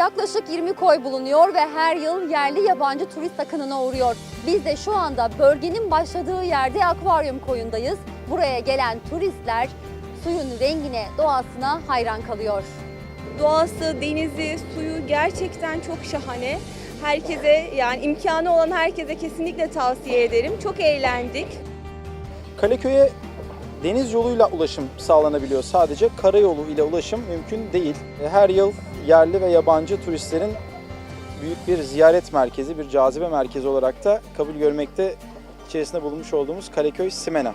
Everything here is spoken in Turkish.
artıyor ve her yıl yerli yabancı turist akınına uğruyor. Biz de şu anda bölgenin başladığı yerde akvaryum koyundayız. Buraya gelen turistler suyun rengine, doğasına hayran kalıyor. Doğası, denizi, suyu gerçekten çok şahane. Herkese yani imkanı olan herkese kesinlikle tavsiye ederim. Çok eğlendik. Kaleköy'e deniz yoluyla ulaşım sağlanabiliyor. Sadece karayolu ile ulaşım mümkün değil. Her yıl yerli ve yabancı turistlerin büyük bir ziyaret merkezi, bir cazibe merkezi olarak da kabul görmekte içerisinde bulunmuş olduğumuz Kaleköy Simena.